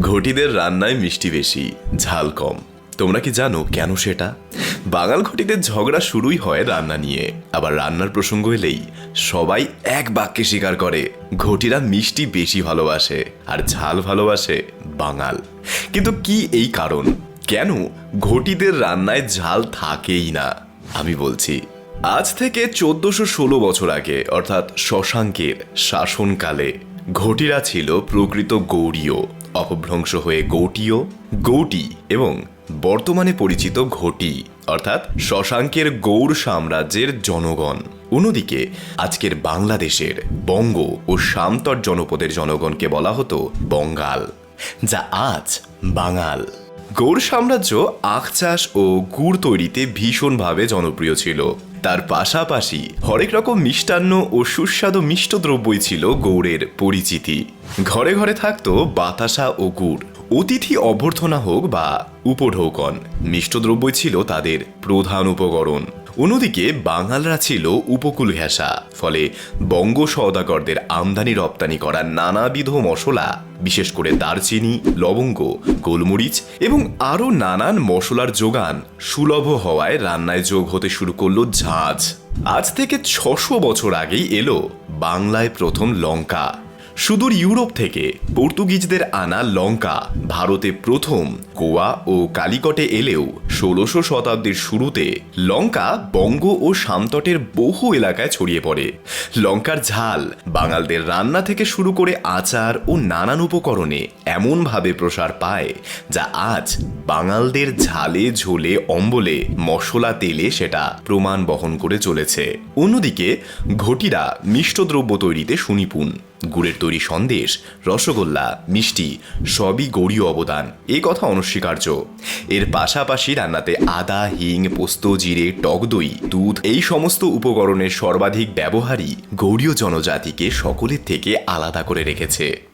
ঘটিদের রান্নায় মিষ্টি বেশি, ঝাল কম। তোমরা কি জানো কেন সেটা? বাঙাল ঘটিদের ঝগড়া শুরুই হয় রান্না নিয়ে, আবার রান্নার প্রসঙ্গ এলেই সবাই এক বাক্যে স্বীকার করে, ঘটিরা মিষ্টি বেশি ভালোবাসে আর ঝাল ভালোবাসে বাঙাল। কিন্তু কি এই কারণ? কেন ঘটিদের রান্নায় ঝাল থাকেই না? আমি বলছি, আজ থেকে চোদ্দশো ষোলো বছর আগে, অর্থাৎ শশাঙ্কের শাসনকালে, ঘটিরা ছিল প্রকৃত গৌড়ীয় অপভ্রংশ হয়ে গৌটিও গৌটি এবং বর্তমানে পরিচিত ঘটি, অর্থাৎ শশাঙ্কের গৌর সাম্রাজ্যের জনগণ। অন্যদিকে, আজকের বাংলাদেশের বঙ্গ ও সামতট জনপদের জনগণকে বলা হতো বঙ্গাল, যা আজ বাঙাল। গৌড় সাম্রাজ্য আখ চাষ ও গুড় তৈরিতে ভীষণভাবে জনপ্রিয় ছিল। তার পাশাপাশি হরেক রকম মিষ্টান্ন ও সুস্বাদু মিষ্ট দ্রব্যই ছিল গৌড়ের পরিচিতি। ঘরে ঘরে থাকত বাতাসা ও গুড়, অতিথি অভ্যর্থনা হোক বা উপঢৌকন। মিষ্ট দ্রব্যই ছিল তাদের প্রধান উপকরণ। অন্যদিকে বাঙালরা ছিল উপকূল ঘেঁষা ফলে বঙ্গ সওদাগরদের আমদানি রপ্তানি করা নানাবিধ মশলা, বিশেষ করে দারচিনি, লবঙ্গ, গোলমরিচ এবং আরও নানান মশলার যোগান সুলভ হওয়ায় রান্নায় যোগ হতে শুরু করল ঝাঁঝ আজ থেকে ছশো বছর আগেই এলো বাংলায় প্রথম লঙ্কা। সুদূর ইউরোপ থেকে পর্তুগিজদের আনা লঙ্কা ভারতে প্রথম, গোয়া ও কালিকটে এলেও ষোলোশো শতাব্দীর শুরুতে লঙ্কা, বঙ্গ ও সামতটের বহু এলাকায় ছড়িয়ে পড়ে। লঙ্কার ঝাল বাঙালদের রান্না থেকে শুরু করে আচার ও নানান উপকরণে এমনভাবে প্রসার পায়, যা আজ বাঙালদের ঝালে ঝোলে অম্বলে মশলা তেলে সেটা প্রমাণ বহন করে চলেছে। অন্যদিকে ঘটিরা মিষ্টদ্রব্য তৈরিতে সুনিপুণ। গুড়ের তৈরি সন্দেশ, রসগোল্লা, মিষ্টি, সবই গৌরীয় অবদান। এ কথা অনস্বীকার্য। এর পাশাপাশি রান্নাতে আদা, হিং, পোস্ত, জিরে, টক দই, দুধ, এই সমস্ত উপকরণের সর্বাধিক ব্যবহারই গৌরীয় জনজাতিকে সকলের থেকে আলাদা করে রেখেছে।